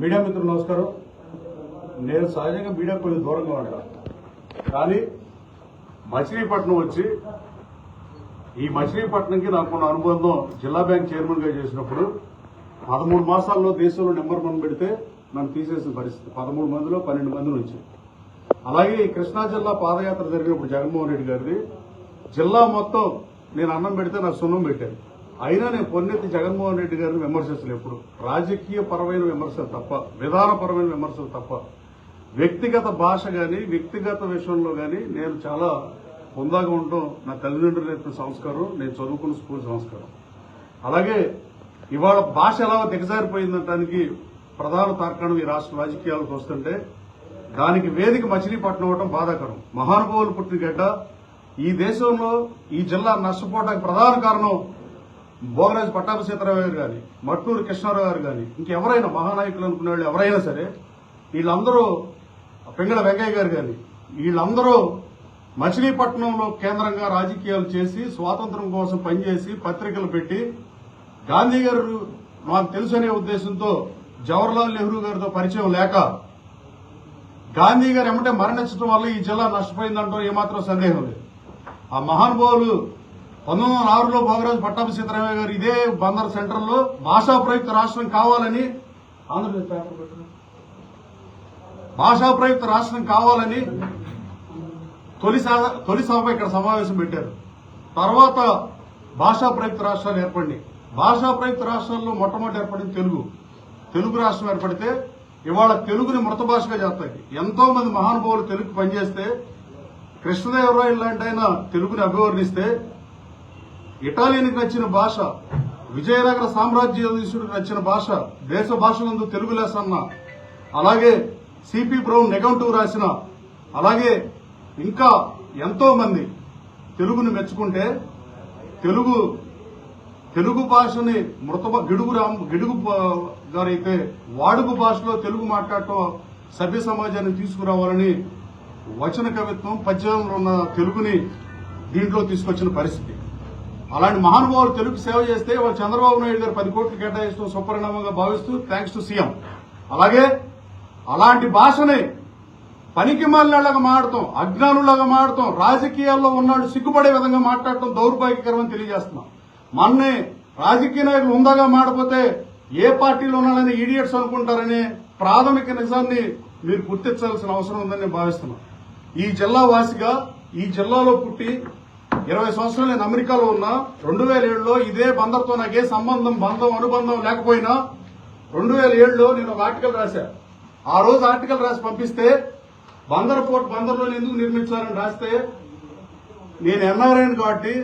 Media మిత్రులు నమస్కారం. నేను సహజంగా మీడియా కొంచెం దూరంగా ఉంటాను కానీ మచిలీపట్నం వచ్చి ఈ మచిలీపట్నంకి నాకున్న అనుబంధం జిల్లా బ్యాంక్ చైర్మన్గా చేసినప్పుడు పదమూడు మాసాల్లో దేశంలో నెంబర్ వన్ పెడితే నన్ను తీసేసిన పరిస్థితి. పదమూడు మందిలో పన్నెండు మంది నుంచి. అలాగే ఈ కృష్ణా జిల్లా పాదయాత్ర జరిగినప్పుడు జగన్మోహన్ రెడ్డి గారిది జిల్లా మొత్తం నేను అన్నం పెడితే నాకు సున్నం పెట్టారు. అయినా నేను పొన్నెత్తి జగన్మోహన్ రెడ్డి గారిని విమర్శించలేదు ఎప్పుడు. రాజకీయ పరమైన విమర్శలు తప్ప విధానపరమైన విమర్శలు తప్ప. వ్యక్తిగత భాష కానీ వ్యక్తిగత విషయంలో కానీ నేను చాలా హుందాగా ఉండటం నా తల్లిదండ్రులు నేర్పిన సంస్కారం నేను చదువుకున్న స్కూల్ సంస్కారం. అలాగే ఇవాళ భాష ఎలా దిగజారిపోయిందనటానికి ప్రధాన తార్కాణం ఈ రాష్ట్ర రాజకీయాలకు వస్తుంటే దానికి వేదిక మచిలీపట్నం అవ్వడం బాధాకరం. మహానుభావులు పుట్టిన గడ్డ ఈ దేశంలో ఈ జిల్లా నష్టపోవడానికి ప్రధాన కారణం భోగరాజు పట్టాభి సీతారావు గారు కానీ మట్టూరు కృష్ణారావు గారు కానీ ఇంకెవరైనా మహానాయకులు అనుకునే వాళ్ళు ఎవరైనా సరే వీళ్ళందరూ పెంగళ వెంకయ్య గారు కానీ వీళ్ళందరూ మచిలీపట్నంలో కేంద్రంగా రాజకీయాలు చేసి స్వాతంత్రం కోసం పనిచేసి పత్రికలు పెట్టి గాంధీ గారు నాకు అనే ఉద్దేశంతో జవహర్లాల్ నెహ్రూ గారితో పరిచయం లేక గాంధీ గారు ఎమ్మటే మరణించడం వల్ల ఈ జిల్లా నష్టపోయిందంటూ ఏమాత్రం సందేహం లేదు. ఆ మహానుభావులు పంతొమ్మిది వందల ఆరులో భోగరాజు పట్టాభి సీతారామయ్య గారు ఇదే బందర్ సెంటర్లో భాషా ప్రయుక్త రాష్ట్రం కావాలని ఆంధ్రప్రదేశ్ పేపర్ భాషా ప్రయుక్త రాష్ట్రం కావాలని తొలి తొలి సభ ఇక్కడ సమావేశం పెట్టారు. తర్వాత భాషా ప్రయుక్త రాష్ట్రాలు ఏర్పడి భాషా ప్రయుక్త రాష్ట్రాల్లో మొట్టమొదటి ఏర్పడింది తెలుగు. తెలుగు రాష్ట్రం ఏర్పడితే ఇవాళ తెలుగుని మృత భాషగా చేస్తాయి. ఎంతో మంది మహానుభావులు తెలుగు పనిచేస్తే కృష్ణదేవరాయలు లాంటి ఆయన తెలుగుని అభివర్ణిస్తే ఇటాలియన్కి నచ్చిన భాష విజయనగర సామ్రాజ్యాధీశుడికి నచ్చిన భాష దేశ భాషలందు తెలుగు లేసన్న అలాగే సిపి బ్రౌన్ నెగటివ్ రాసిన అలాగే ఇంకా ఎంతో మంది తెలుగుని మెచ్చుకుంటే తెలుగు తెలుగు భాషని మృత గిడుగు రామ్ గిడుగు గారైతే వాడుక భాషలో తెలుగు మాట్లాడటం సభ్య సమాజాన్ని తీసుకురావాలని వచన కవిత్వం పద్యంలో ఉన్న తెలుగుని దీంట్లో తీసుకొచ్చిన పరిస్థితి. అలాంటి మహానుభావులు తెలుగు సేవ చేస్తే వాళ్ళు చంద్రబాబు నాయుడు గారు పది కోట్లు కేటాయిస్తూ సుపరిణామంగా భావిస్తూ థ్యాంక్స్ టు సీఎం అలాగే అలాంటి భాషని పనికి మాలినలాగా మాడటం అజ్ఞానులాగా మాడతాం రాజకీయాల్లో ఉన్నాడు సిగ్గుపడే విధంగా మాట్లాడటం దౌర్భాగ్యకరమని తెలియజేస్తున్నాం. మొన్నే రాజకీయ నాయకులు ఉందాగా మాడపోతే ఏ పార్టీలో ఉన్నాడని ఈడియట్స్ అనుకుంటారనే ప్రాథమిక నిజాన్ని మీరు గుర్తించాల్సిన అవసరం ఉందని నేను భావిస్తున్నాను ఈ జిల్లా వాసిగా ఈ జిల్లాలో పుట్టి ఇరవై సంవత్సరాలు నేను అమెరికాలో ఉన్నా రెండు వేల ఏడులో ఇదే బందర్తో నాకు ఏ సంబంధం బంధం అనుబంధం లేకపోయినా రెండు వేల ఏడులో నేను ఒక ఆర్టికల్ రాశా. ఆ రోజు ఆర్టికల్ రాసి పంపిస్తే బందర్ పోర్ట్ బందర్లో ఎందుకు నిర్మించాలని రాస్తే నేను ఎన్ఆర్ఐని కాబట్టి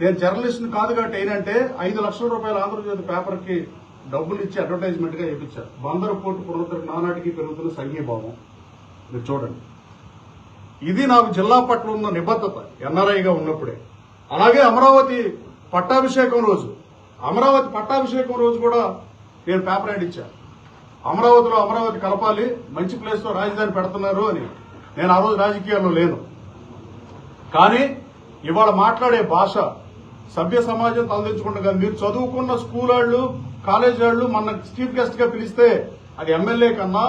నేను జర్నలిస్ట్ని కాదు కాబట్టి ఏంటంటే ఐదు లక్షల రూపాయలు ఆంధ్రజ్యోతి పేపర్కి డబ్బులు ఇచ్చి అడ్వర్టైజ్మెంట్గా ఇప్పించారు బందర్ పోర్టు పునరుద్ధరణ నానాటికి పెరుగుతున్న సంఘీభావం. మీరు చూడండి. ఇది నాకు జిల్లా పట్ల ఉన్న నిబద్ధత ఎన్ఆర్ఐగా ఉన్నప్పుడే. అలాగే అమరావతి పట్టాభిషేకం రోజు. అమరావతి పట్టాభిషేకం రోజు కూడా నేను పేపర్ యాడ్ ఇచ్చాను అమరావతిలో అమరావతి కలపాలి మంచి ప్లేస్లో రాజధాని పెడుతున్నారు అని. నేను ఆ రోజు రాజకీయాల్లో లేను. కానీ ఇవాళ మాట్లాడే భాష సభ్య సమాజం తలదించుకుండగా మీరు చదువుకున్న స్కూల్ వాళ్ళు కాలేజ్ వాళ్ళు మన చీఫ్ గెస్ట్గా పిలిస్తే అది ఎమ్మెల్యే కన్నా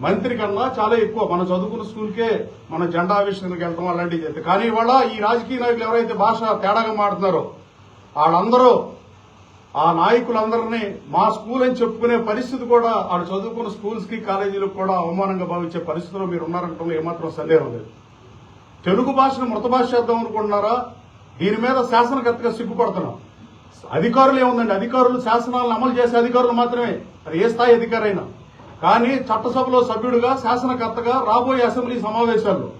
మంత్రి కన్నా చాలా ఎక్కువ. మనం చదువుకున్న స్కూల్కే మన జెండా ఆవిష్కరణకి వెళ్ళడం అలాంటివి చేస్తే. కానీ ఇవాళ ఈ రాజకీయ నాయకులు ఎవరైతే భాష తేడాగా మాడుతున్నారో వాళ్ళందరూ ఆ నాయకులందరినీ మా స్కూల్ అని చెప్పుకునే పరిస్థితి కూడా వాళ్ళు చదువుకున్న స్కూల్స్కి కాలేజీలకు కూడా అవమానంగా భావించే పరిస్థితిలో మీరు ఉన్నారంటే ఏమాత్రం సందేహం లేదు. తెలుగు భాషను మృత భాష చేద్దాం అనుకుంటున్నారా? దీని మీద శాసనకర్తగా సిగ్గుపడుతున్నాం. అధికారులు ఏముందండి? అధికారులు శాసనాలను అమలు చేసే అధికారులు మాత్రమే. అది ఏ స్థాయి అధికారైనా? కానీ చట్టసభలో సభ్యుడిగా శాసనకర్తగా రాబోయే అసెంబ్లీ సమావేశాల్లో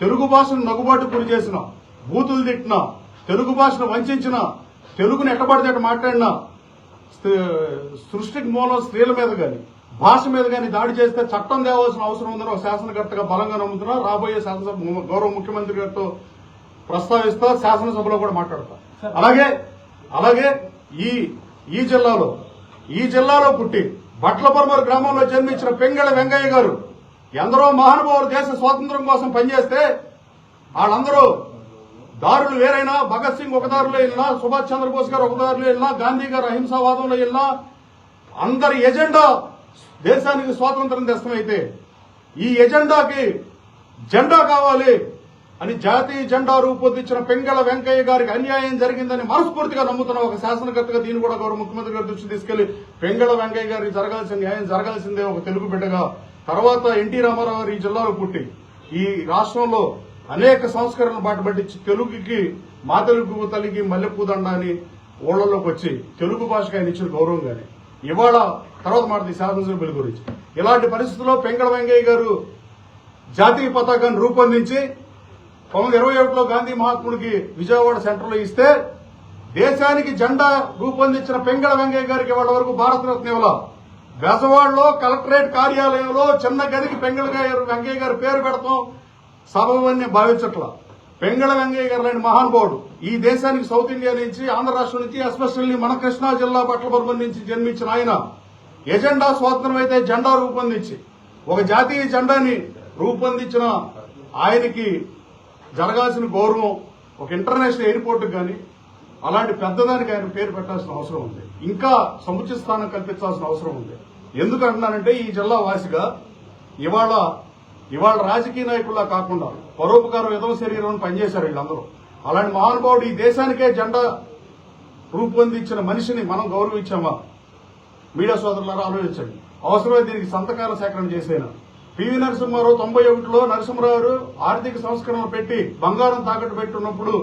తెలుగు భాషను నగుబాటు గురి చేసిన బూతులు తిట్టిన తెలుగు భాషను వంచిన తెలుగును ఎట్టబడితే మాట్లాడిన సృష్టికి మూలం స్త్రీల మీద గాని భాష మీద గాని దాడి చేస్తే చట్టం తేవాల్సిన అవసరం ఉందని ఒక శాసనకర్తగా బలంగా నమ్ముతున్నా రాబోయే శాసనసభ గౌరవ ముఖ్యమంత్రి గారితో ప్రస్తావిస్తా శాసనసభలో కూడా మాట్లాడతా. అలాగే అలాగే ఈ ఈ జిల్లాలో ఈ జిల్లాలో పుట్టి బట్లపర్మర్ గ్రామంలో జన్మించిన పెంగళ వెంగయ్య గారు ఎందరో మహానుభావులు దేశ స్వాతంత్రం కోసం పనిచేస్తే వాళ్ళందరూ దారులు వేరైనా భగత్ సింగ్ ఒక దారిలో వెళ్ళినా సుభాష్ చంద్రబోస్ గారు ఒక దారిలో వెళ్ళినా గాంధీ గారు అహింసావాదంలో వెళ్ళినా అందరి ఎజెండా దేశానికి స్వాతంత్రం తెస్తామైతే ఈ ఎజెండాకి జెండా కావాలి అని జాతీయ జెండా రూపొందించిన పెంగళ వెంకయ్య గారికి అన్యాయం జరిగిందని మనస్ఫూర్తిగా నమ్ముతున్న ఒక శాసనకర్తగా దీన్ని కూడా గౌరవ ముఖ్యమంత్రి గారి దృష్టి తీసుకెళ్ళి పెంగళ వెంకయ్య గారికి జరగాల్సిన న్యాయం జరగాల్సిందే ఒక తెలుగు బిడ్డగా. తర్వాత ఎన్టీ రామారావు గారు ఈ జిల్లాలో పుట్టి ఈ రాష్ట్రంలో అనేక సంస్కరణలు బాటపట్టించి తెలుగుకి మా తెలుగు తల్లికి మల్లెపూదండ అని ఊళ్ళలోకి వచ్చి తెలుగు భాషకు ఆయన ఇచ్చిన గౌరవం గాని. ఇవాళ తర్వాత మాట్లాడి శాసనసభ్యుల గురించి. ఇలాంటి పరిస్థితుల్లో పెంగళ వెంకయ్య గారు జాతీయ పతాకాన్ని రూపొందించి పంతొమ్మిది ఇరవై ఒకటిలో గాంధీ మహాత్ముడికి విజయవాడ సెంటర్లో ఇస్తే దేశానికి జెండా రూపొందించిన పెంగళ వెంకయ్య గారికి వాళ్ళ వరకు భారతరత్న ఇవ్వాల. బెజవాడలో కలెక్టరేట్ కార్యాలయంలో చిన్న గదికి పెంగళ గారు వెంకయ్య గారి పేరు పెడతాం. సభవన్నీ భావించట్లా. పెంగళ వెంకయ్య గారు లాంటి మహానుభావుడు ఈ దేశానికి సౌత్ ఇండియా నుంచి ఆంధ్ర రాష్ట్రం నుంచి ఎస్పెషల్లీ మన కృష్ణా జిల్లా పట్లబొర్మన్ నుంచి జన్మించిన ఆయన. ఎజెండా స్వాతంత్రం అయితే జెండా రూపొందించి ఒక జాతీయ జెండాని రూపొందించిన ఆయనకి జరగాల్సిన గౌరవం ఒక ఇంటర్నేషనల్ ఎయిర్పోర్ట్ కానీ అలాంటి పెద్దదానికి ఆయన పేరు పెట్టాల్సిన అవసరం ఉంది. ఇంకా సముచిత స్థానం కల్పించాల్సిన అవసరం ఉంది. ఎందుకు అంటున్నానంటే ఈ జిల్లా వాసిగా ఇవాళ ఇవాళ రాజకీయ నాయకుల్లా కాకుండా పరోపకారం విధవ శరీరం పనిచేశారు వీళ్ళందరూ. అలాంటి మహానుభావుడు ఈ దేశానికే జెండా రూపొందించిన మనిషిని మనం గౌరవించామా? మీడియా సోదరులారా ఆలోచించండి. అవసరమైతే దీనికి సంతకాల సేకరణ చేసేనా? పివి నరసింహారావు తొంభై ఒకటిలో నరసింహరావు ఆర్థిక సంస్కరణలు పెట్టి బంగారం తాకట్టు పెట్టున్నప్పుడు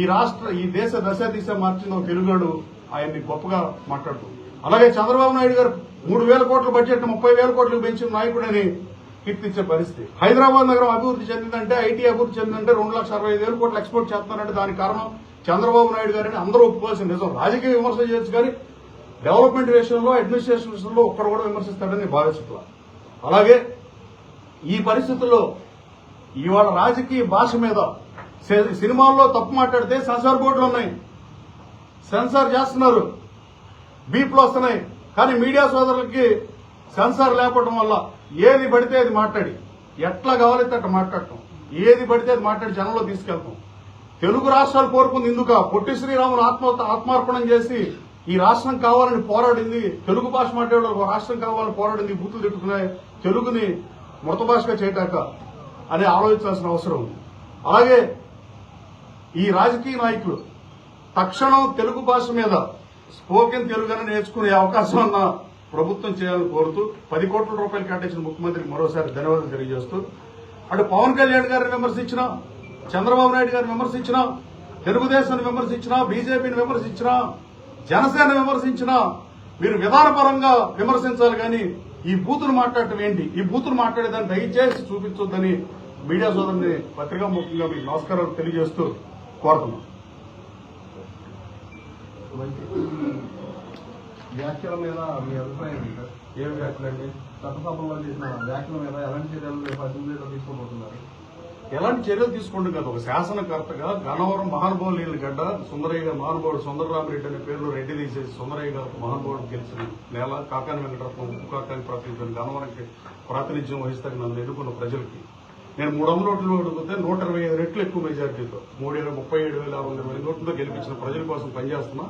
ఈ రాష్ట్ర ఈ దేశ దశ దిశ మార్చిన ఒక తెలుగాడు ఆయన్ని గొప్పగా మాట్లాడుతూ అలాగే చంద్రబాబు నాయుడు గారు మూడు వేల కోట్ల బడ్జెట్ ముప్పై వేల కోట్లకు పెంచిన నాయకుడని కీర్తించే పరిస్థితి. హైదరాబాద్ నగరం అభివృద్ధి చెందిందంటే ఐటీ అభివృద్ధి చెందిందంటే రెండు లక్షల అరవై ఐదు వేల కోట్లు ఎక్స్పోర్ట్ చేస్తున్నారంటే దానికి కారణం చంద్రబాబు నాయుడు గారిని అందరూ ఒప్పుకోవాల్సిన నిజం. రాజకీయ విమర్శ చేయొచ్చు కానీ డెవలప్మెంట్ విషయంలో అడ్మినిస్ట్రేషన్ విషయంలో ఒక్కరు కూడా విమర్శిస్తాడని భావించట్లా అలాగే ఈ పరిస్థితుల్లో ఇవాళ రాజకీయ భాష మీద సినిమాల్లో తప్పు మాట్లాడితే సెన్సార్ బోర్డులు ఉన్నాయి. సెన్సార్ చేస్తున్నారు. బీప్లు వస్తున్నాయి కానీ మీడియా సోదరులకి సెన్సార్ లేకపోవడం వల్ల ఏది పడితే అది మాట్లాడి. ఎట్లా కావాలైతే అట్లా మాట్లాడటం. ఏది పడితే అది మాట్లాడి జనంలో తీసుకెళ్తాం. తెలుగు రాష్ట్రాలు కోరుకుంది ఇందుక. పొట్టి శ్రీరాములు ఆత్మ ఆత్మార్పణం చేసి ఈ రాష్ట్రం కావాలని పోరాడింది. తెలుగు భాష మాట్లాడే రాష్ట్రం కావాలని పోరాడింది. బూతులు తిట్టుకునే తెలుగుని మృత భాషగా చేయటాక అని ఆలోచించాల్సిన అవసరం ఉంది. అలాగే ఈ రాజకీయ నాయకులు తక్షణం తెలుగు భాష మీద స్పోకెన్ తెలుగుని నేర్చుకునే అవకాశం అన్న ప్రభుత్వం చేయాలని కోరుతూ పది కోట్ల రూపాయలు కేటాయించిన ముఖ్యమంత్రికి మరోసారి ధన్యవాదాలు తెలియజేస్తూ అటు పవన్ కళ్యాణ్ గారిని విమర్శించినా చంద్రబాబు నాయుడు గారిని విమర్శించినా తెలుగుదేశాన్ని విమర్శించినా బీజేపీని విమర్శించినా జనసేన విమర్శించినా మీరు విధానపరంగా విమర్శించాలి కానీ ఈ బూతులు మాట్లాడటం ఏంటి? ఈ బూతులు మాట్లాడేదాన్ని దయచేసి చూపించొద్దని మీడియా సోదరుని పత్రికా ముఖ్యంగా మీకు నమస్కారాలు తెలియజేస్తూ కోరుతున్నాం. వ్యాఖ్యల మీద మీ అభిప్రాయం ఏంటి సార్? ఏం వ్యాఖ్యలండి చట్టసభలో చేసిన వ్యాఖ్యల మీద ఎలాంటి చర్యలు రేపు అసెంబ్లీలో తీసుకోబోతున్నారు? ఎలాంటి చర్యలు తీసుకుంటుంది కదా? ఒక శాసనకర్తగా గన్నవరం మహానుభావులు నీళ్ళ గడ్డ సుందరయ్య గారు మహానుభావుడు సుందరరామరెడ్డి అనే పేరులో రెడ్డి తీసేసి సుందరయ్య గారు మహానుభావుడు గెలిచిన నేల కాకాని వెంకటరత్నం ఉప్పు కాకాని ప్రాతినిధ్యం గన్నవరంకి ప్రాతినిధ్యం వహిస్తాక నన్ను ఎన్నుకున్న ప్రజలకి. నేను మూడు వందల ఓట్లు అడిగితే నూట ఇరవై ఐదు రెట్లు ఎక్కువ మెజార్టీతో మూడు వేల ముప్పై ఏడు వేల ఆరు వందల మంది ఓట్లతో గెలిపించిన ప్రజల కోసం పనిచేస్తున్నా.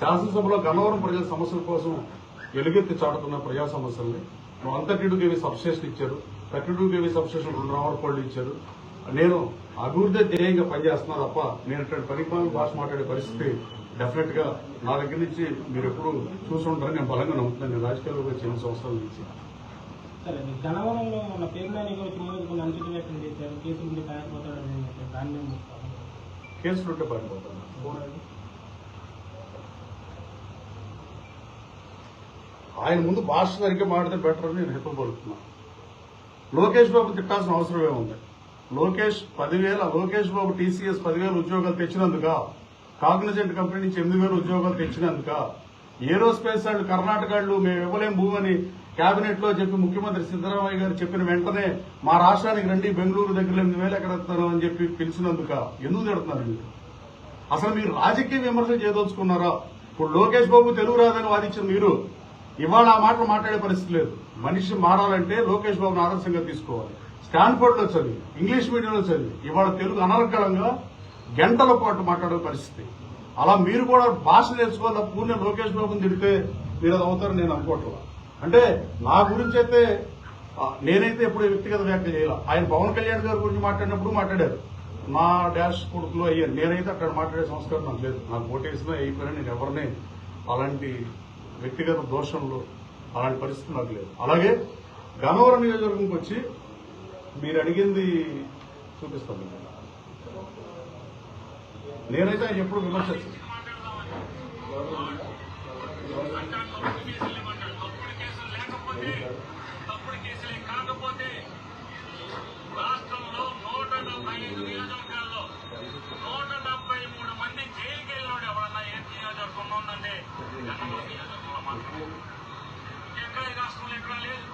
శాసనసభలో గన్నవరం ప్రజల సమస్యల కోసం ఎలుగెత్తి చాటుతున్న ప్రజా సమస్యల్ని. వన్ థర్టీ కేవీ సబ్స్టేషన్ ఇచ్చారు. థర్టీ టూ కేవీ సబ్స్టేషన్ రెండు రావడపళ్ళు ఇచ్చారు. నేను అభివృద్ధి ధ్యేయంగా పనిచేస్తున్నా తప్ప నేను ఇటువంటి పరిపాలన భాష మాట్లాడే పరిస్థితి డెఫినెట్గా నా దగ్గర నుంచి మీరు ఎప్పుడు చూసుంటారని నేను బలంగా నమ్ముతున్నాను. నేను రాజకీయాల్లోకి వచ్చి ఎన్ని సంవత్సరాల నుంచి కేసులు ఆయన ముందు భాష సరిగ్గా మాట్లాడితే బెటర్ అని నేను హితం పలుకుతున్నాను లోకేష్ బాబు తిట్టాల్సిన అవసరమే ఉంది లోకేష్ పదివేల లోకేష్ బాబు టీసీఎస్ పదివేల ఉద్యోగాలు తెచ్చినందుక కాగ్నిజెంట్ కంపెనీ నుంచి ఎనిమిది వేల ఉద్యోగాలు తెచ్చినందుక ఏరోస్పేస్ వాళ్ళు కర్ణాటక వాళ్ళు మేము ఇవ్వలేం భూమని కేబినెట్లో చెప్పి ముఖ్యమంత్రి సిద్దరామయ్య గారు చెప్పిన వెంటనే మా రాష్ట్రానికి రండి బెంగళూరు దగ్గర ఎనిమిది వేలు ఎక్కడ అని చెప్పి పిలిచినందుక ఎందుకు తిడుతున్నారు మీరు అసలు మీరు రాజకీయ విమర్శలు చేయదలుచుకున్నారా? ఇప్పుడు లోకేష్ బాబు తెలుగు రాదని వాదించిన మీరు ఇవాళ ఆ మాటలు మాట్లాడే పరిస్థితి లేదు. మనిషి మారాలంటే లోకేష్ బాబును ఆదర్శంగా తీసుకోవాలి. స్టాన్ఫోర్డ్లో చదివి ఇంగ్లీష్ మీడియంలో చదివి ఇవాళ తెలుగు అనర్గళంగా గంటల పాటు మాట్లాడే పరిస్థితి. అలా మీరు కూడా భాష నేర్చుకోవాలి? పూర్ణ లోకేష్ బాబుని తిడితే మీరు అది అవుతారని నేను అనుకోవట్లా. అంటే నా గురించి అయితే నేనైతే ఎప్పుడు వ్యక్తిగత వ్యాఖ్య చేయాల. ఆయన పవన్ కళ్యాణ్ గారి గురించి మాట్లాడినప్పుడు మాట్లాడారు. మా డాష్ కొడుకులు అయ్యారు నేనైతే అక్కడ మాట్లాడే సంస్కారం నాకు లేదు. నాకు ఓటేసినా అయిపోయినా నేను ఎవరిని అలాంటి వ్యక్తిగత దోషంలో అలాంటి పరిస్థితి నాకు లేదు అలాగే గన్నవరం నియోజకవర్గంకి వచ్చి మీరు అడిగింది చూపిస్తాను నేనైతే ఆయన ఎప్పుడు విమర్శించు తప్పుడు కాకపోతే రాష్ట్రంలో నూట డెబ్బై ఐదు నియోజకవర్గాల్లో నూట డెబ్బై మూడు మంది జైలుకి వెళ్ళినోడు ఎవరన్నా ఏ నియోజకవర్గంలో ఉందంటే జనంలో నియోజకవర్గంలో ఎక్కడ ఈ రాష్ట్రంలో ఎక్కడా లేదు.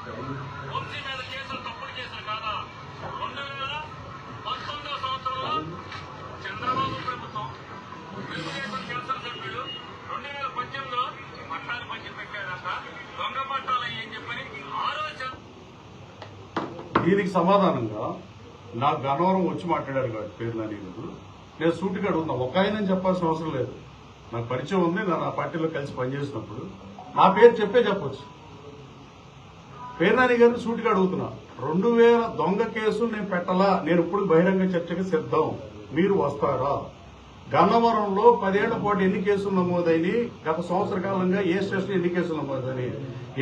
దీనికి సమాధానంగా నాకు గన్నవరం వచ్చి మాట్లాడారు కాబట్టి పేరు నాని గారు నేను సూటిగా అడుగుతున్నా ఒక ఆయన చెప్పాల్సిన అవసరం లేదు. నాకు పరిచయం ఉంది. నేను ఆ పార్టీలో కలిసి పనిచేసినప్పుడు నా పేరు చెప్పే చెప్పొచ్చు. పేరు నాని గారిని సూటిగా అడుగుతున్నా. రెండు వేల దొంగ కేసులు నేను పెట్టాలా. నేను ఇప్పుడు బహిరంగ చర్చకి సిద్ధం. మీరు వస్తారా? గన్నవరంలో పదేళ్ళ పాటు ఎన్ని కేసులు నమోదైనవి గత సంవత్సర కాలంగా ఏ స్టేషన్ ఎన్ని కేసులు నమోదైనవి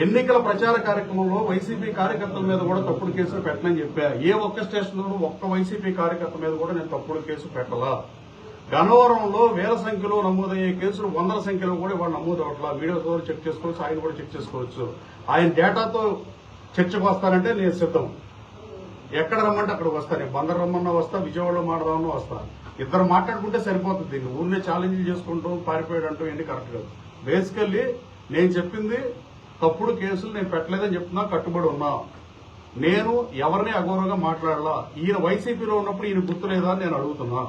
ఎన్నికల ప్రచార కార్యక్రమంలో వైసీపీ కార్యకర్తల మీద కూడా తప్పుడు కేసులు పెట్టనని చెప్పా. ఏ ఒక్క స్టేషన్లోనూ ఒక్క వైసీపీ కార్యకర్త మీద కూడా నేను తప్పుడు కేసు పెట్టలా. గన్నవరంలో వేల సంఖ్యలో నమోదయ్యే కేసులు వందల సంఖ్యలో కూడా ఇవాళ నమోదు అవట్లా వీడియో ద్వారా చెక్ చేసుకోవచ్చు ఆయన కూడా చెక్ చేసుకోవచ్చు. ఆయన డేటాతో చర్చకు వస్తానంటే నేను సిద్ధం. ఎక్కడ రమ్మంటే అక్కడికి వస్తాను బందర్ రమ్మన్నా వస్తా విజయవాడలో మాడదామన్నా వస్తా. ఇద్దరు మాట్లాడుకుంటే సరిపోతుంది. దీన్ని ఊరినే ఛాలెంజ్లు చేసుకుంటూ పారిపోయాడు అంటూ ఏంటి కరెక్ట్ కాదు. బేసికల్లీ నేను చెప్పింది తప్పుడు కేసులు నేను పెట్టలేదని చెప్తున్నా కట్టుబడి ఉన్నా. నేను ఎవరిని అగౌరవంగా మాట్లాడలా? ఈయన వైసీపీలో ఉన్నప్పుడు ఈయన గుర్తులేదా అని నేను అడుగుతున్నా.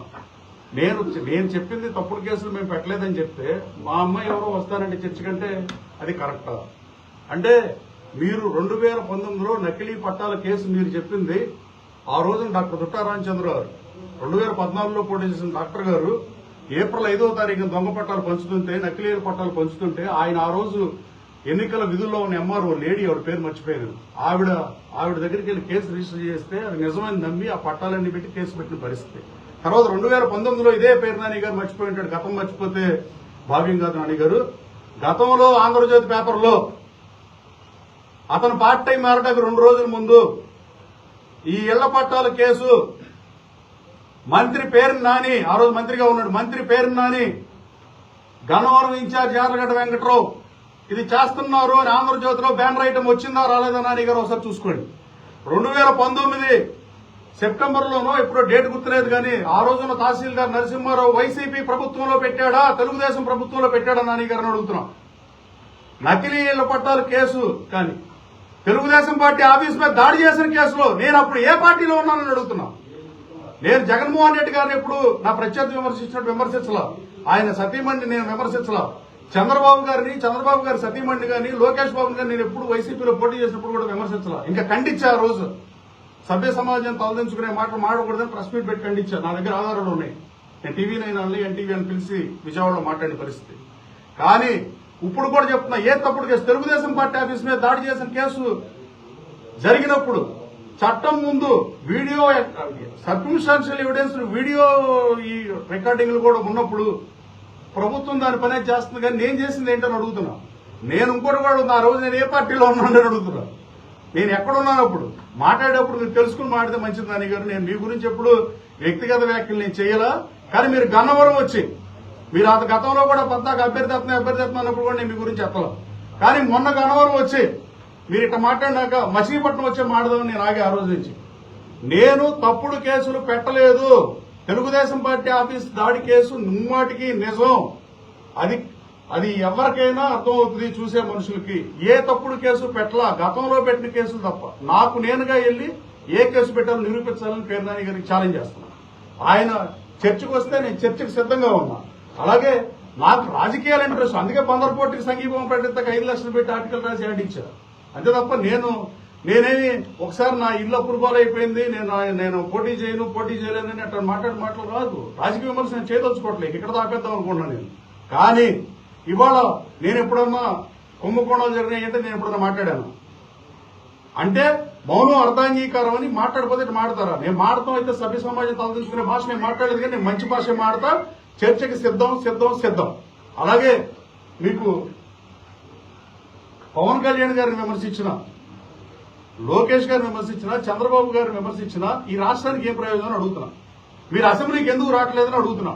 నేను నేను చెప్పింది తప్పుడు కేసులు మేము పెట్టలేదని చెప్తే మా అమ్మాయి ఎవరో వస్తారంటే చర్చ కంటే అది కరెక్టా అంటే మీరు రెండు వేల పంతొమ్మిదిలో నకిలీ పట్టాల కేసు మీరు చెప్పింది ఆ రోజున డాక్టర్ దుట్టా రామచంద్ర గారు. రెండు వేల పద్నాలుగులో పోటీ చేసిన డాక్టర్ గారు ఏప్రిల్ ఐదో తారీఖున దొంగ పట్టాలు పంచుతుంటే నకిలీ పట్టాలు పంచుతుంటే ఆయన ఆ రోజు ఎన్నికల విధుల్లో ఉన్న ఎంఆర్ఓ లేడీ ఆవిడ పేరు మర్చిపోయారు ఆవిడ ఆవిడ దగ్గరికి వెళ్ళి కేసు రిజిస్టర్ చేస్తే అది నిజమని నమ్మి ఆ పట్టాలన్నీ పెట్టి కేసు పెట్టిన పరిస్థితి. తర్వాత రెండు వేల పంతొమ్మిదిలో ఇదే పేరు నాని గారు మర్చిపోయి ఉంటాడు. గతం మర్చిపోతే భావ్యం కాదు నాని గారు. గతంలో ఆంధ్రజ్యోతి పేపర్లో అతను పార్ట్ టైం మారడానికి రెండు రోజుల ముందు ఈ ఇళ్ళ పట్టాల కేసు మంత్రి పేరు నాని ఆ రోజు మంత్రిగా ఉన్నాడు. మంత్రి పేరు నాని గన్నవరం ఇన్ఛార్జ్ యార్లగడ్డ వెంకట్రావు. ఇది చేస్తున్నారు అని ఆంధ్రజ్యోతిలో బ్యానర్ ఐటమ్ వచ్చిందా రాలేదా నాని గారు ఒకసారి చూసుకోండి. రెండు వేల పంతొమ్మిది సెప్టెంబర్లోనో ఇప్పుడు ఎప్పుడో డేట్ గుర్తులేదు కానీ ఆ రోజున తహసీల్దార్ నరసింహారావు వైసీపీ ప్రభుత్వంలో పెట్టాడా తెలుగుదేశం ప్రభుత్వంలో పెట్టాడా నాని గారిని అడుగుతున్నాం. నకిలీ ఇళ్ళ పట్టాల కేసు కానీ తెలుగుదేశం పార్టీ ఆఫీస్ మీద దాడి చేసిన కేసులో నేను అప్పుడు ఏ పార్టీలో ఉన్నానని అడుగుతున్నాను నేను జగన్మోహన్ రెడ్డి గారిని ఎప్పుడు నా ప్రత్యర్థి విమర్శించినట్టు విమర్శించలా. ఆయన సతీమణిని నేను విమర్శించలా. చంద్రబాబు గారిని చంద్రబాబు గారి సతీమణి గారిని లోకేష్ బాబు గారిని నేను ఎప్పుడు వైసీపీలో పోటీ చేసినప్పుడు కూడా విమర్శించలా. ఇంకా ఖండించా ఆ రోజు. సభ్య సమాజం తలదించుకునే మాటలు మాడకూడదని ప్రెస్ మీట్ పెట్టి ఖండించా. నా దగ్గర ఆధారాలు ఉన్నాయి. నేను టీవీ నైన్ అని ఎన్టీవీ అని పిలిచి విజయవాడలో మాట్లాడిన పరిస్థితి. కానీ ఇప్పుడు కూడా చెప్తున్నా ఏ తప్పుడు కేసు? తెలుగుదేశం పార్టీ ఆఫీస్ మీద దాడి చేసిన కేసు జరిగినప్పుడు చట్టం ముందు వీడియో సర్కమ్స్టాన్షియల్ ఎవిడెన్స్ వీడియో ఈ రికార్డింగ్లు కూడా ఉన్నప్పుడు ప్రభుత్వం దాని పనే చేస్తుంది కానీ నేను చేసింది ఏంటని అడుగుతున్నా. నేను ఇంకోటి కూడా ఉంది. ఆ రోజు నేను ఏ పార్టీలో ఉన్నానని అడుగుతున్నా. నేను ఎక్కడున్నాను అప్పుడు? మాట్లాడేటప్పుడు మీరు తెలుసుకుని మాట్లాడితే మంచిది నాని గారు. నేను మీ గురించి ఎప్పుడు వ్యక్తిగత వ్యాఖ్యలు నేను చేయలా. కానీ మీరు గన్నవరం వచ్చి మీరు అంత గతంలో కూడా పద్దాక అభ్యర్థి అత్మ అన్నప్పుడు కూడా నేను మీ గురించి చెప్పలేదు కానీ మొన్న గన్నవరం వచ్చి మీరు ఇట్లా మాట్లాడినాక మచిలీపట్నం వచ్చే మాట్లాడదామని నేను ఆగే ఆ రోజు నుంచి నేను తప్పుడు కేసులు పెట్టలేదు. తెలుగుదేశం పార్టీ ఆఫీస్ దాడి కేసు ముమ్మాటికి నిజం. అది అది ఎవరికైనా అర్థమవుతుంది చూసే మనుషులకి. ఏ తప్పుడు కేసు పెట్టలా? గతంలో పెట్టిన కేసులు తప్ప. నాకు నేనుగా వెళ్ళి ఏ కేసు పెట్టాలో నిరూపించాలని పేరునాని గారికి ఛాలెంజ్ చేస్తున్నాను ఆయన చర్చకు వస్తే నేను చర్చకు సిద్ధంగా ఉన్నా. అలాగే నాకు రాజకీయాల ఇంట్రెస్ట్ అందుకే బందర్పోర్టుకి సంగీపం ప్రకటితకు ఐదు లక్షలు పెట్టి ఆర్టికల్ రాసి యాడ్ ఇచ్చారు. అంతే తప్ప నేను నేనేమి ఒకసారి నా ఇల్లు అప్రూవల్ అయిపోయింది నేను నేను పోటీ చేయను పోటీ చేయలేదని అట్లా మాట్లాడి మాటలు రాదు. రాజకీయ విమర్శ నేను చేయదలుచుకోవట్లేదు. ఇక్కడ దాపేద్దాం అనుకున్నాను నేను. కానీ ఇవాళ నేను ఎప్పుడన్నా కుంభకోణాలు జరిగినాయి అంటే నేను ఎప్పుడన్నా మాట్లాడాను. అంటే మౌనం అర్ధాంగీకారం అని మాట్లాడిపోతే ఇట్లా మాడతారా? నేను మాడతాం అయితే సభ్య సమాజం తలదించుకునే భాష నేను మాట్లాడలేదు కానీ నేను మంచి భాష మాడతా చర్చకి సిద్ధం సిద్ధం సిద్ధం. అలాగే మీకు పవన్ కళ్యాణ్ గారిని విమర్శించిన లోకేష్ గారిని విమర్శించిన చంద్రబాబు గారిని విమర్శించిన ఈ రాష్ట్రానికి ఏ ప్రయోజనం అడుగుతున్నా. మీరు అసెంబ్లీకి ఎందుకు రావట్లేదని అడుగుతున్నా.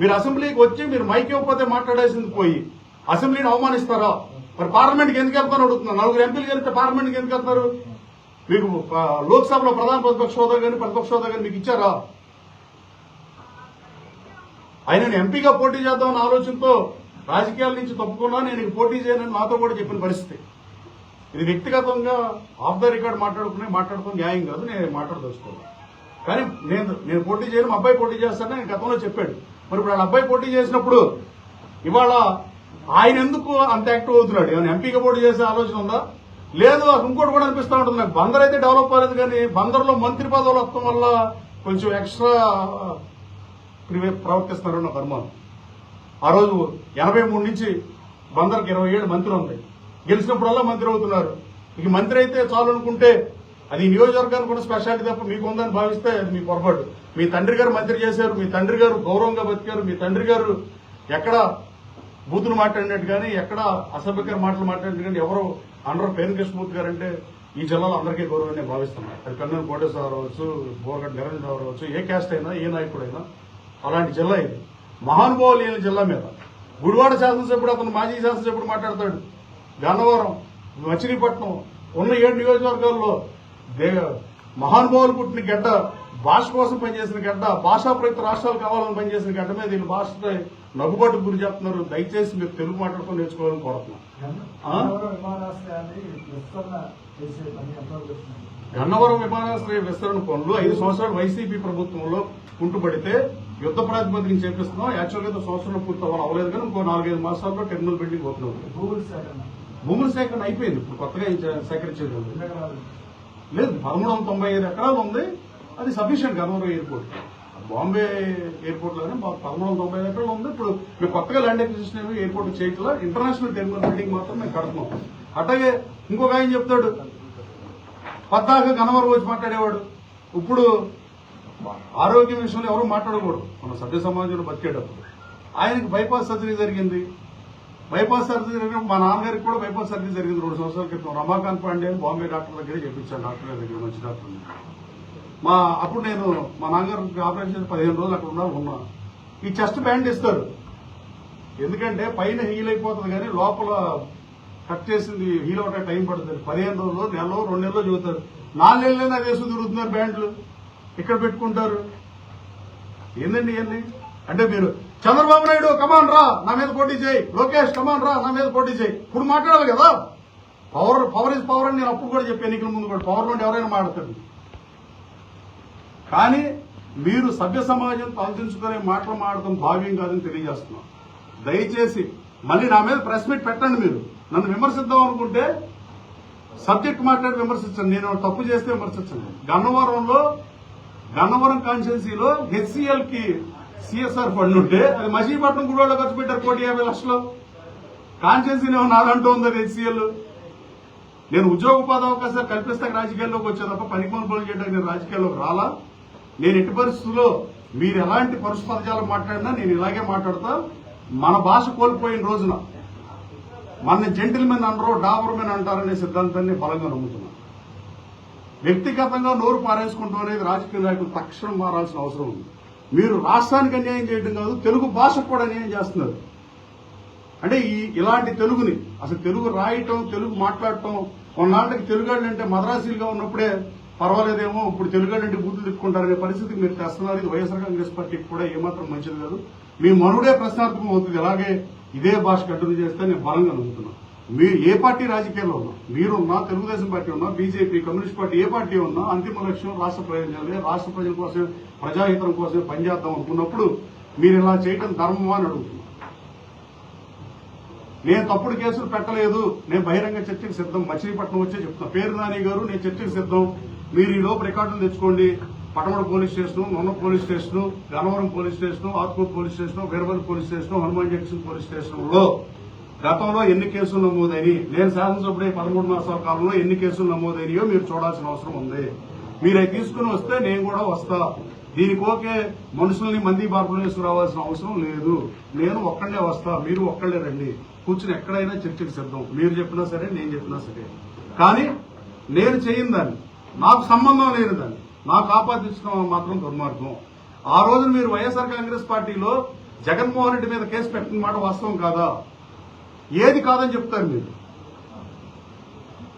మీరు అసెంబ్లీకి వచ్చి మీరు మైక్ ఇవ్వకపోతే మాట్లాడేసింది పోయి అసెంబ్లీని అవమానిస్తారా? మరి పార్లమెంట్కి ఎందుకు వెళ్తారని అడుగుతున్నా. నలుగురు ఎంపీలు వెళ్తే పార్లమెంట్కి ఎందుకు వెళ్తారు మీకు లోక్సభలో ప్రధాన ప్రతిపక్ష హోదా కానీ ప్రతిపక్ష హోదా కానీ మీకు ఇచ్చారా? ఆయన ఎంపీగా పోటీ చేద్దామన్న ఆలోచనతో రాజకీయాల నుంచి తప్పుకున్నా నేను పోటీ చేయనని మాతో కూడా చెప్పిన పరిస్థితి. ఇది వ్యక్తిగతంగా ఆఫ్ ద రికార్డ్ మాట్లాడుకునే మాట్లాడుకుని న్యాయం కాదు నేను మాట్లాడదలుచుకోవాలి కానీ నేను నేను పోటీ చేయను మా అబ్బాయి పోటీ చేస్తానని నేను గతంలో చెప్పాడు. మరి ఇప్పుడు వాళ్ళ అబ్బాయి పోటీ చేసినప్పుడు ఇవాళ ఆయన ఎందుకు అంత యాక్టివ్ అవుతున్నాడు? ఏమైనా ఎంపీగా పోటీ చేసే ఆలోచన ఉందా? లేదు అది ఇంకోటి కూడా అనిపిస్తూ ఉంటుంది. నాకు బందర్ అయితే డెవలప్ అవ్వలేదు కానీ బందర్లో మంత్రి పదవులు వస్తాం వల్ల కొంచెం ఎక్స్ట్రా ప్రివే- ప్రవర్తిస్తున్నారు నా అనుమానం. ఆ రోజు ఎనభై మూడు నుంచి బందర్కి ఇరవై ఏడు మంత్రి ఉంది గెలిచినప్పుడల్లా మంత్రి అవుతున్నారు. ఇక మంత్రి అయితే చాలు అనుకుంటే అది నియోజకవర్గానికి కూడా స్పెషాలిటీ తప్ప మీకు ఉందని భావిస్తే అది మీ పొరపాటు. మీ తండ్రి గారు మంత్రి చేశారు మీ తండ్రి గారు గౌరవంగా బతికారు మీ తండ్రి గారు ఎక్కడ బూతులు మాట్లాడినట్టు కానీ ఎక్కడ అసభ్యకర మాటలు మాట్లాడినట్టు కానీ ఎవరు అనరు పేరు కృష్ణమూర్తి గారు అంటే ఈ జిల్లాలో అందరికీ గౌరవం నేను భావిస్తున్నాను. అది కన్నూరు కోటేశ్వరరావు అవ్వచ్చు బోరగడ్డ నిరంజన్ అవ్వచ్చు ఏ క్యాస్ట్ అయినా ఏ నాయకుడైనా అలాంటి జిల్లా ఇది. మహానుభావులు జిల్లా మీద. గుడివాడ శాసనసభ్యుడు అతను మాజీ శాసనసభ్యుడు మాట్లాడతాడు. గన్నవరం మచిలీపట్నం ఉన్న ఏడు నియోజకవర్గాల్లో దే మహానుభావులు పుట్టిన గడ్డ భాష కోసం పనిచేసిన గడ్డ భాషా ప్రయుక్త రాష్ట్రాలు కావాలని పనిచేసిన గడ్డ మీద వీళ్ళు భాష నగ్గుబాటుకు గురి చేస్తున్నారు. దయచేసి మీరు తెలుగు మాట్లాడుతూ నేర్చుకోవాలని కోరుతున్నాను గన్నవరం విమానాశ్రయ విస్తరణ పనులు ఐదు సంవత్సరాలు వైసీపీ ప్రభుత్వంలో కుంటుపడితే యుద్ధ ప్రాతిపదికన చేపిస్తున్నాం యాక్చువల్గా సంవత్సరంలో పూర్తి అవ్వాలి అవ్వలేదు కానీ ఇంకో నాలుగైదు మాసాల్లో టెర్మినల్ బిల్డింగ్ ఓపెన్ అవుతుంది. భూముల సేకరణ. భూముల సేకరణ అయిపోయింది. ఇప్పుడు కొత్తగా సేకరించేది? లేదు పదమూడు వందల తొంభై ఐదు ఎకరాలు ఉంది. అది సఫిషియంట్ గన్నవరం ఎయిర్పోర్ట్. బాంబే ఎయిర్పోర్ట్లోనే పదమూడు వందల తొంభై ఐదు ఎకరాలు ఉంది. ఇప్పుడు మేము కొత్తగా ల్యాండ్ అక్విజిషన్ ఏమి ఎయిర్పోర్ట్ చేయట్లా? ఇంటర్నేషనల్ టెర్మినల్ బిల్డింగ్ మాత్రం మేము కడుతున్నాం. అట్లాగే ఇంకొక ఆయన చెప్తాడు. పద్దాక గన్నవరం వచ్చి మాట్లాడేవాడు. ఇప్పుడు ఆరోగ్యం విషయంలో ఎవరు మాట్లాడకూడదు. మన సభ్య సమాజంలో బతికేటప్పుడు. ఆయనకి బైపాస్ సర్జరీ జరిగింది. బైపాస్ సర్జరీ జరిగిన మా నాన్నగారికి కూడా బైపాస్ సర్జరీ జరిగింది రెండు సంవత్సరాల క్రితం. రమాకాంత్ పాండే అని బాంబే డాక్టర్ దగ్గరే చెప్పించాను డాక్టర్ గారి దగ్గర మంచి డాక్టర్ మా అప్పుడు నేను మా నాన్నగారికి ఆపరేషన్ చేసి పదిహేను రోజులు అక్కడ ఉన్నా ఉన్నా. ఈ చెస్ట్ బ్యాండ్ ఇస్తారు. ఎందుకంటే పైన హీల్ అయిపోతుంది కానీ లోపల కట్ చేసింది హీల్ అవటానికి టైం పడుతుంది. పదిహేను రోజులు నెలలో రెండు నెలలో చూస్తారు నాలుగు నెలలైనా వేసుకుని తిరుగుతున్నారు బ్యాండ్లు. ఇక్కడ పెట్టుకుంటారు? ఏందండి ఇవన్నీ? అంటే మీరు చంద్రబాబు నాయుడు కమాన్ రా నా మీద పోటీ చేయి. లోకేష్ కమాన్ రా నా మీద పోటీ చేయి. ఇప్పుడు మాట్లాడాలి కదా? పవర్ పవర్ ఇస్ పవర్ అని నేను అప్పుడు కూడా చెప్పాను ఎన్నికల ముందు కూడా పవర్ నుండి ఎవరైనా మాట్లాడతారు. కానీ మీరు సభ్య సమాజం తలదించుకునే మాటలు మాడటం భావ్యం కాదని తెలియజేస్తున్నాం. దయచేసి మళ్ళీ నా మీద ప్రెస్ మీట్ పెట్టండి మీరు. నన్ను విమర్శిద్దాం అనుకుంటే సబ్జెక్ట్ మాట్లాడి విమర్శించండి. నేను తప్పు చేస్తే విమర్శించండి. గన్నవరంలో గన్నవరం కాన్స్టిట్యున్సీలో హెచ్సిఎల్కి సిఎస్ఆర్ ఫండ్ ఉంటే అది మచిలీపట్నం గుడివాడలో ఖర్చు పెట్టారు కోటి యాభై లక్షలు. కాన్స్టిట్యున్సీ నాదంటూ ఉంది హెచ్సిఎల్. నేను ఉద్యోగ ఉపాధి అవకాశాలు కల్పిస్తే రాజకీయాల్లోకి వచ్చే తప్ప పనికి పనులు చేయడానికి నేను రాజకీయాల్లోకి రాలా. నేను ఎట్టి పరిస్థితుల్లో మీరు ఎలాంటి పరుష పదజాలు మాట్లాడినా నేను ఇలాగే మాట్లాడతా. మన భాష కోల్పోయిన రోజున మన జెంటిల్మెన్ అనరు డాబర్మెన్ అంటారనే సిద్ధాంతాన్ని బలంగా నమ్ముతున్నాను వ్యక్తిగతంగా నోరు పారేసుకుంటూ అనేది రాజకీయ నాయకులు తక్షణం మారాల్సిన అవసరం ఉంది. మీరు రాష్ట్రానికి అన్యాయం చేయడం కాదు తెలుగు భాషకు కూడా అన్యాయం చేస్తున్నారు. అంటే ఈ ఇలాంటి తెలుగుని అసలు తెలుగు రాయటం తెలుగు మాట్లాడటం కొన్నాళ్ళకి తెలుగాళ్ళు అంటే మద్రాసీలుగా ఉన్నప్పుడే పర్వాలేదేమో ఇప్పుడు తెలుగాళ్ళు అంటే బూతులు తిప్పుకుంటారనే పరిస్థితికి మీరు తెస్తున్నారు. ఇది వైఎస్ఆర్ కాంగ్రెస్ పార్టీకి కూడా ఏమాత్రం మంచిది కాదు. మీ మనుడే ప్రశ్నార్థకం అవుతుంది. ఇలాగే ఇదే భాష కంటిన్యూ చేస్తే నేను బలంగా నమ్ముతున్నాను. మీరు ఏ పార్టీ రాజకీయాల్లో ఉన్నా మీరున్నా తెలుగుదేశం పార్టీ ఉన్నా బీజేపీ కమ్యూనిస్ట్ పార్టీ ఏ పార్టీ ఉన్నా అంతిమ లక్ష్యం రాష్ట్ర ప్రయోజనాలే. రాష్ట్ర ప్రజల కోసం ప్రజాహితం కోసం పనిచేద్దాం అనుకున్నప్పుడు మీరు ఇలా చేయడం ధర్మమా అని అడుగుతున్నా. నేను తప్పుడు కేసులు పెట్టలేదు. నేను బహిరంగ చర్చకు సిద్ధం. మచిలీపట్నం వచ్చే చెప్తున్నా. పేరు నాని గారు నేను చర్చకు సిద్ధం. మీరు ఈ లోపు రికార్డులు తెచ్చుకోండి. Patamata police station Nunna police station Gannavaram police station Atmuru police station Veeravalli police station Hanuman junction police స్టేషన్లో గతంలో ఎన్ని కేసులు నమోదైనవి నేను శాసనసభ్యుడే పదమూడు మాసాల కాలంలో ఎన్ని కేసులు నమోదైనయో మీరు చూడాల్సిన అవసరం ఉంది. మీరు అవి తీసుకుని వస్తే నేను కూడా వస్తా. దీనికి ఓకే మనుషుల్ని మంది బార్పులు తీసుకురావాల్సిన అవసరం లేదు. నేను ఒక్కడే వస్తా మీరు ఒక్కళ్ళే రండి. కూర్చుని ఎక్కడైనా చర్చకు సిద్ధం. మీరు చెప్పినా సరే నేను చెప్పినా సరే. కానీ నేను చేయని దాన్ని నాకు సంబంధం లేని దాన్ని నాకు ఆపాదించడం మాత్రం దుర్మార్గం. ఆ రోజు మీరు వైఎస్ఆర్ కాంగ్రెస్ పార్టీలో జగన్మోహన్ రెడ్డి మీద కేసు పెట్టిన మాట వాస్తవం కాదా? ఏది కాదని చెప్తారు మీరు.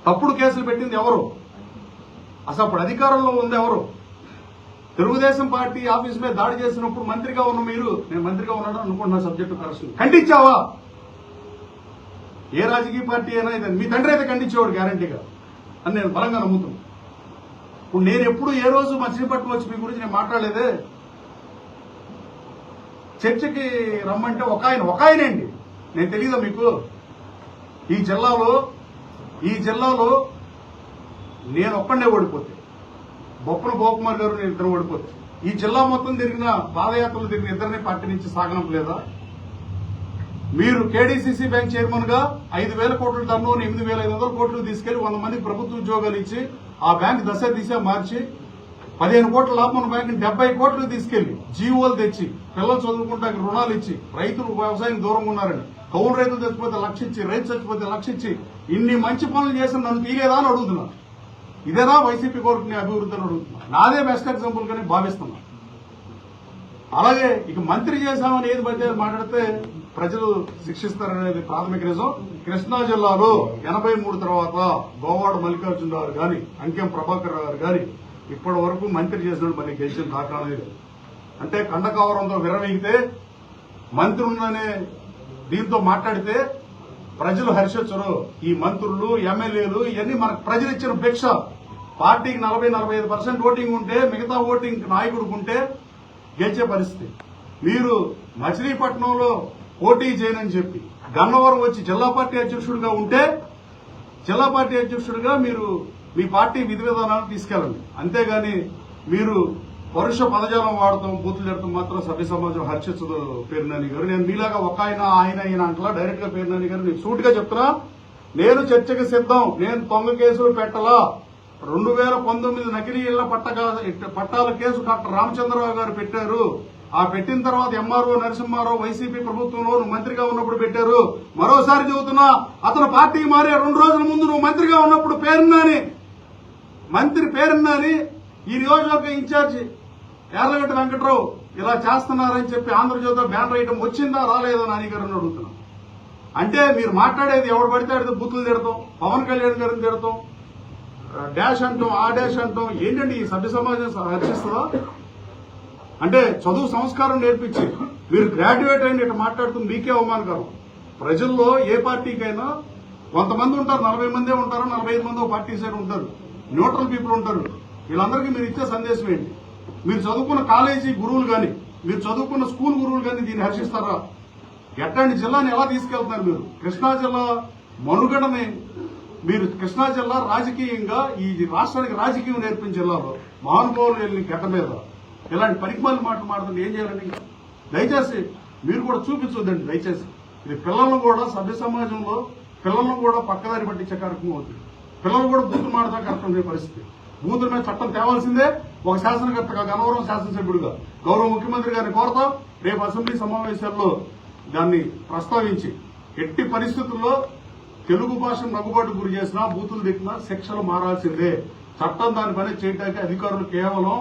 తప్పుడు కేసులు పెట్టింది ఎవరు? అసలు అప్పుడు అధికారంలో ఉంది ఎవరు? తెలుగుదేశం పార్టీ ఆఫీస్ మీద దాడి చేసినప్పుడు మంత్రిగా ఉన్న మీరు నేను మంత్రిగా ఉన్నాడు అనుకుంటున్నా సబ్జెక్టు కరెక్షన్ ఖండించావా? ఏ రాజకీయ పార్టీ అయినా ఇది. మీ తండ్రి అయితే ఖండించేవాడు గ్యారంటీగా. అని నేను బలంగా నమ్ముతున్నాను ఇప్పుడు నేను ఎప్పుడు ఏ రోజు మచిలీపట్నం వచ్చి మీ గురించి నేను మాట్లాడలేదే? చర్చకి రమ్మంటే ఒక ఆయన ఒక ఆయనండి నేను తెలియదా మీకు? ఈ జిల్లాలో ఈ జిల్లాలో నేను ఒక్కడే ఓడిపోతే. బొప్పన గోకుమార్ గారు నేను ఇద్దరు ఓడిపోతే. ఈ జిల్లా మొత్తం తిరిగిన పాదయాత్రలు తిరిగిన ఇద్దరిని పార్టీ నుంచి సాగనంపలేదా? మీరు కేడీసీసీ బ్యాంక్ చైర్మన్గా ఐదు వేల కోట్ల టన్ను ఎనిమిది వేల ఐదు వందల కోట్లు తీసుకెళ్ళి వంద మందికి ప్రభుత్వ ఉద్యోగాలు ఇచ్చి ఆ బ్యాంక్ దశ దిశ మార్చి పదిహేను కోట్ల లాభం బ్యాంక్ డెబ్బై కోట్లు తీసుకెళ్ళి జీవోలు తెచ్చి పిల్లలు చదువుకుంటానికి రుణాలు ఇచ్చి రైతులు వ్యవసాయం దూరంగా ఉన్నారని కౌలు రైతులు చచ్చిపోతే లక్ష ఇచ్చి రైతు చచ్చిపోతే లక్ష ఇచ్చి ఇన్ని మంచి పనులు చేసిన నన్ను తీయలేదా అని అడుగుతున్నాను ఇదేనా వైసీపీ కోరుకునే అభివృద్ధి అని అడుగుతున్నా నాదే బెస్ట్ ఎగ్జాంపుల్ గానే భావిస్తున్నాను అలాగే ఇక మంత్రి చేశామని ఏది పడితే మాట్లాడితే ప్రజలు శిక్షిస్తారనేది ప్రాథమిక నిజం. కృష్ణా జిల్లాలో ఎనభై మూడు తర్వాత గోవాడ మల్లికార్జున గారు గాని అంకెం ప్రభాకర్ గారు గాని ఇప్పటి వరకు మంత్రి చేసిన మళ్ళీ గెలిచిన దాఖలా లేదు. అంటే కండకావరంతో విరమిగితే మంత్రి ఉందనే దీంతో మాట్లాడితే ప్రజలు హర్షించరు. ఈ మంత్రులు ఎమ్మెల్యేలు ఇవన్నీ మనకు ప్రజలు ఇచ్చిన భిక్ష. పార్టీకి నలభై నలభై ఐదు పర్సెంట్ ఓటింగ్ ఉంటే మిగతా ఓటింగ్ నాయకుడికి ఉంటే గెలిచే పరిస్థితి. మీరు మచిలీపట్నంలో పోటీ చేయనని చెప్పి గన్నవరం వచ్చి జిల్లా పార్టీ అధ్యక్షుడిగా ఉంటే జిల్లా పార్టీ అధ్యక్షుడిగా మీరు మీ పార్టీ విధి విధానాలు తీసుకెళ్ళండి. అంతేగాని మీరు పరుష పదజాలం వాడతాం బూతులు జడతాం మాత్రం సభ్య సమాజం హర్షించదు పేరునాని గారు. నేను మీలాగా ఒక ఆయన ఆయన ఆయన అంటలా డైరెక్ట్గా పేరునాని గారు నేను సూటిగా చెప్తున్నా. నేను చర్చకు సిద్ధం. నేను తొంగ కేసులు పెట్టలా. రెండు వేల పంతొమ్మిది నకిలీ ఇళ్ళ పట్టగా పట్టాల కేసు డాక్టర్ రామచంద్రరావు గారు పెట్టారు. ఆ పెట్టిన తర్వాత ఎంఆర్ఓ నరసింహారావు వైసీపీ ప్రభుత్వంలో నువ్వు మంత్రిగా ఉన్నప్పుడు పెట్టారు. మరోసారి చెబుతున్నా అతను పార్టీ మారే రెండు రోజుల ముందు నువ్వు మంత్రిగా ఉన్నప్పుడు పేరున్నాని మంత్రి పేరున్నాని ఈ నియోజకవర్గ ఇన్ఛార్జి యార్లగడ్డ వెంకట్రావు? ఇలా చేస్తున్నారని చెప్పి ఆంధ్రజ్యోతిలో బ్యానర్ వేయడం వచ్చిందా రాలేదా నాని గారు అంటే మీరు మాట్లాడేది ఎవడు పడితే అడితే బూతులు తిడతాం పవన్ కళ్యాణ్ గారిని తిడతాం డాష్ అంటాం ఆ డాష్ అంటాం ఏంటండి ఈ సభ్య సమాజం హర్షిస్తుందా? అంటే చదువు సంస్కారం నేర్పించి మీరు గ్రాడ్యుయేట్ అయిన ఇట్లా మాట్లాడుతుంది మీకే అవమానకరం. ప్రజల్లో ఏ పార్టీకైనా కొంతమంది ఉంటారు నలభై మందే ఉంటారు నలభై ఐదు మంది పార్టీ సైడ్ ఉంటారు న్యూట్రల్ పీపుల్ ఉంటారు. వీళ్ళందరికీ మీరు ఇచ్చే సందేశం ఏంటి? మీరు చదువుకున్న కాలేజీ గురువులు గాని మీరు చదువుకున్న స్కూల్ గురువులు గాని దీన్ని హర్షిస్తారా? ఎట్లాంటి జిల్లాని ఎలా తీసుకెళ్తున్నారు మీరు? కృష్ణా జిల్లా మనుగడని మీరు కృష్ణా జిల్లా రాజకీయంగా ఈ రాష్ట్రానికి రాజకీయం నేర్పిన జిల్లాలో మహానుభావులు వెళ్ళిన గడ్డ మీద ఇలాంటి పరిమాణాలు మాటలు మాట్లాడుతుంటే ఏం చేయాలండి? దయచేసి మీరు కూడా చూపించొద్దండి దయచేసి. ఇది పిల్లలను కూడా సభ్య సమాజంలో పిల్లలను కూడా పక్కదారి పట్టించే కార్యక్రమం అవుతుంది. పిల్లలు కూడా బూతులు మాడతా అర్థం పరిస్థితి. బూతుల మీద చట్టం తేవాల్సిందే. ఒక శాసనకర్తగా గన్నవరం శాసనసభ్యుడిగా. గౌరవ ముఖ్యమంత్రి గారిని కోరుతాం రేపు అసెంబ్లీ సమావేశాల్లో దాన్ని ప్రస్తావించి ఎట్టి పరిస్థితుల్లో తెలుగు భాషను మగ్గుబాటు గురి చేసినా బూతులు తిట్టినా శిక్షలు మారాల్సిందే. చట్టం దాని పని చేయడానికి అధికారులు కేవలం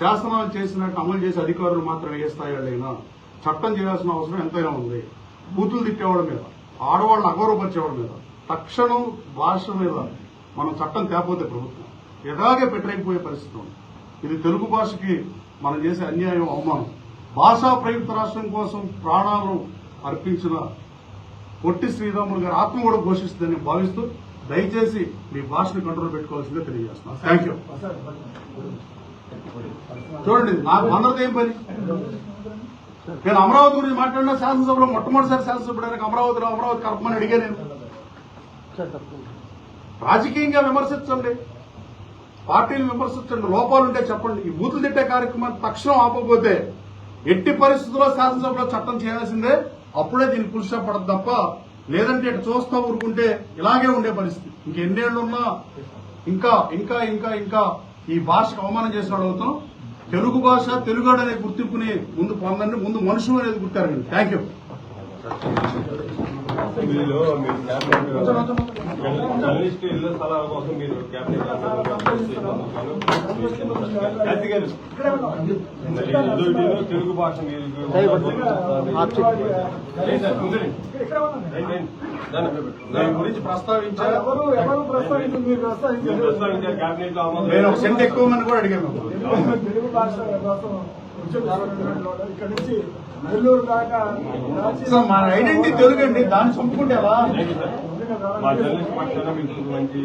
శాసనాలు చేసినట్టు అమలు చేసే అధికారులు మాత్రమే ఏ స్థాయి చట్టం చేయాల్సిన అవసరం ఎంతైనా ఉంది. బూతులు తిట్టేవాళ్ళ మీద ఆడవాళ్ళని అగౌరవపరిచేవాళ్ళ మీద తక్షణం భాష మీద మనం చట్టం తేపోతే ప్రభుత్వం. ఎలాగే పెట్టలేకపోయే పరిస్థితి ఉంది. ఇది తెలుగు భాషకి మనం చేసే అన్యాయం అవమానం. భాషా ప్రయుక్త రాష్ట్రం కోసం ప్రాణాలను అర్పించిన పొట్టి శ్రీరాములు గారి ఆత్మ కూడా ఘోషిస్తుందని భావిస్తూ దయచేసి మీ భాషను కంట్రోల్ పెట్టుకోవాల్సిందే తెలియజేస్తున్నాను. థ్యాంక్ యూ చూడండి నాకు అందరితో ఏం పని? నేను అమరావతి గురించి మాట్లాడినా శాసనసభలో మొట్టమొదటిసారి శాసనసభ్యుడానికి అమరావతిలో అమరావతి కలపమని అడిగా నేను. రాజకీయంగా విమర్శించండి. పార్టీలు విమర్శించండి లోపాలుంటే చెప్పండి. ఈ బూతులు తిట్టే కార్యక్రమాన్ని తక్షణం ఆపకపోతే ఎట్టి పరిస్థితుల్లో శాసనసభలో చట్టం చేయాల్సిందే. అప్పుడే దీన్ని పురుష పడదు తప్ప లేదంటే ఇటు చూస్తా ఊరుకుంటే ఇలాగే ఉండే పరిస్థితి. ఇంకెన్నేళ్ళు ఉన్నా ఇంకా ఇంకా ఇంకా ఇంకా ఈ భాషకు అవమానం చేసిన అవుతాం. తెలుగు భాష తెలుగాడు అనే గుర్తింపుని ముందు పొందండి. ముందు మనుషులు అనేది గుర్తారండి థ్యాంక్ యూ మీరు జర్నలిస్ట్ ఇళ్ళ స్థలాల కోసం మీరు క్యాబినెట్ గారు తెలుగు భాష మీరు దాని గురించి ప్రస్తావించా ప్రస్తావించారు క్యాబినెట్లో ఆమోదం నేను ఒక సెంట్ ఎక్కువ మంది కూడా అడిగాను. తెలుగు భాష కోసం ఇక్కడ నుంచి నెల్లూరు దాకా. మన ఐడెంటిటీ తెలుగు అండి దాన్ని చంపుకుంటే ఎలా మా జర్నలిస్ట్ పక్షాన మీకు మంచి